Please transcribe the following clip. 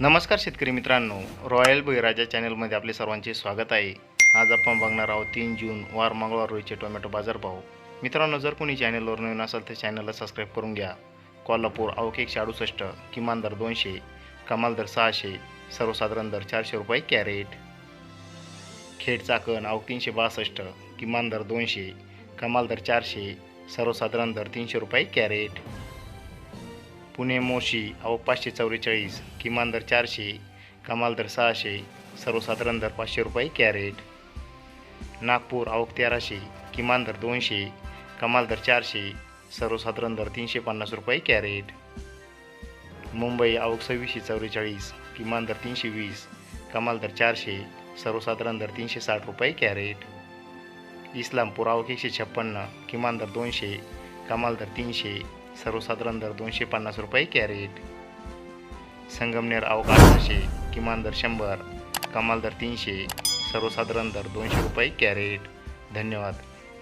नमस्कार शेतकरी मित्रांनो. रॉयल बहिराजा चॅनलमध्ये आपले सर्वांचे स्वागत आहे. आज आपण बघणार आहोत तीन जून वार मंगळवार रोजीचे टोमॅटो बाजारभाव मित्रांनो जर कोणी चॅनलवर नवीन असाल तर चॅनलला सबस्क्राईब करून घ्या. कोल्हापूर अवक एकशे अडुसष्ट किमान दर दोनशे कमाल दर सहाशे सर्वसाधारण दर चारशे रुपये कॅरेट. खेड चाकण अवक तीनशे बासष्ट किमान दर दोनशे कमाल दर चारशे सर्वसाधारण दर तीनशे रुपये कॅरेट. पुणे मोशी अहो पाचशे चौवेचाळीस किमान दर चारशे कमाल दर सहाशे सर्वसाधारण दर पाचशे रुपये कॅरेट. नागपूर आवक तेराशे किमान दर दोनशे कमाल दर चारशे सर्वसाधारण दर तीनशे पन्नास रुपये कॅरेट. मुंबई आवक सव्वीसशे चौवेचाळीस किमान दर तीनशे वीस कमाल दर चारशे सर्वसाधारण दर तीनशे साठ रुपये कॅरेट. इस्लामपूर आवक एकशे छप्पन्न किमान दर दोनशे कमाल दर तीनशे सर्वसाधारण दर दोनशे पन्नास रुपये कॅरेट. संगमनेर अवकाश सहाशे किमान दर शंभर कमाल दर तीनशे सर्वसाधारण दर दोनशे रुपये कॅरेट. धन्यवाद.